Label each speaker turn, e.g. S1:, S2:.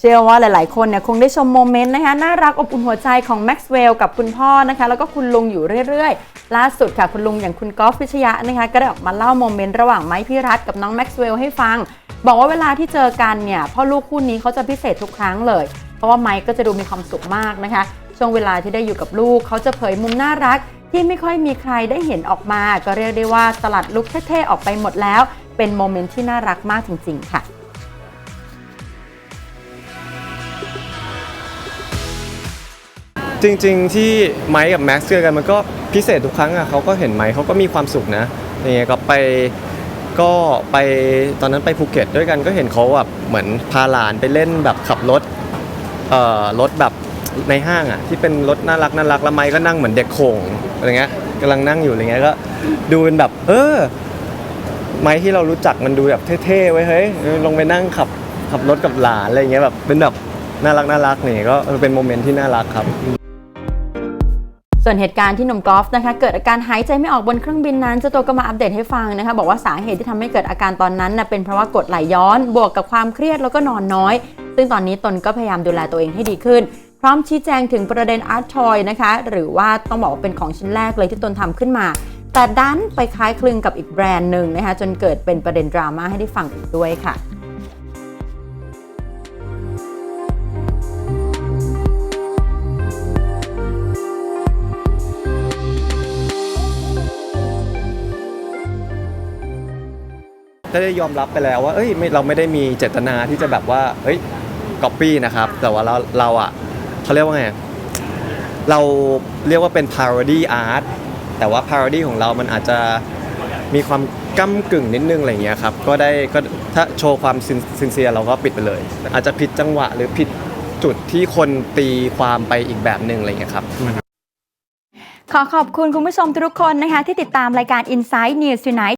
S1: เชื่อว่าหลาย ๆ คนเนี่ยคงได้ชมโมเมนต์นะคะน่ารักอบอุ่นหัวใจของแม็กซ์เวลกับคุณพ่อนะคะ แล้วก็คุณลุงอยู่เรื่อย ๆ ล่าสุดค่ะ คุณลุงอย่างคุณกอล์ฟพิชยะนะคะ ก็ได้ออกมาเล่าโมเมนต์ระหว่างไม้พี่รัฐกับน้องแม็กซ์เวลให้ฟัง บอกว่าเวลาที่เจอกันเนี่ยพ่อลูกคู่นี้เขาจะพิเศษทุกครั้งเลย เพราะว่าไมค์ก็จะดูมีความสุขมากนะคะ ช่วงเวลาที่ได้อยู่กับลูกเขาจะเผยมุมน่ารัก ที่ไม่ค่อยมีใครได้เห็นออกมา ก็เรียกได้ว่าสลัดลุคเท่ ๆ ออกไปหมดแล้ว เป็นโมเมนต์ที่น่ารักมากจริง ๆ ค่ะ
S2: จริง ๆ ที่ไมค์กับแม็กซ์เจอกันมันก็พิเศษทุกครั้งอะเขาก็เห็นไมค์เขาก็มีความสุขนะอย่างเงี้ยก็ไปก็ไปตอนนั้นไปภูเก็ตด้วยกันก็เห็นเขาแบบเหมือนพาหลานไปเล่นแบบขับรถเอ่อรถแบบในห้างอะที่เป็นรถน่ารักน่ารักแล้วไมค์ก็นั่งเหมือนเด็กโขงอะไรเงี้ยกำลังนั่งอยู่อะไรเงี้ยก็ดูเป็นแบบ เออไมค์ที่เรารู้จักมันดูแบบเท่ๆไว้เฮ้ยลงไปนั่งขับขับรถกับหลานอะไรเงี้ยแบบเป็นแบบน่ารักน่ารักนี่ก็เป็นโมเมนต์ที่น่ารักครับ
S1: ส่วนเหตุการณ์ที่หนุ่มกอล์ฟนะคะเกิดอาการหายใจไม่ออกบนเครื่องบินนั้นเจ้าตัวก็มาอัปเดตให้ฟังนะคะบอกว่าสาเหตุที่ทำให้เกิดอาการตอนนั้นนะเป็นเพราะว่ากดไหลย้อน บวกกับความเครียดแล้วก็นอนน้อย ซึ่งตอนนี้ตนก็พยายามดูแลตัวเองให้ดีขึ้น พร้อมชี้แจงถึงประเด็นอาร์ตทอยนะคะหรือว่าต้องบอกว่าเป็นของชิ้นแรกเลยที่ตนทำขึ้นมา แต่ดันไปคล้ายคลึงกับอีกแบรนด์หนึ่งนะคะจนเกิดเป็นประเด็นดราม่าให้ได้ฟังอีกด้วยค่ะ
S2: ก็ได้ยอมรับไปแล้วว่าเอ้ยไม่เราไม่ได้มีเจตนาที่จะแบบว่าเฮ้ยก๊อปปี้นะครับ แต่ว่าเราเราอะเขาเรียกว่าไงเราเรียกว่าเป็น parody art แต่ว่า parody ของเรามันอาจจะมีความก้ากึ่งนิดนึงอะไรอย่างเงี้ยครับก็ได้ก็ถ้าโชว์ความซินเซียเราก็ปิดไปเลย อาจจะผิดจังหวะหรือผิดจุดที่คนตีความไปอีกแบบหนึ่งอะไรอย่างเงี้ยครับ
S1: ขอขอบคุณคุณผู้ชมทุกคนนะคะที่ติดตามรายการ Inside News Tonight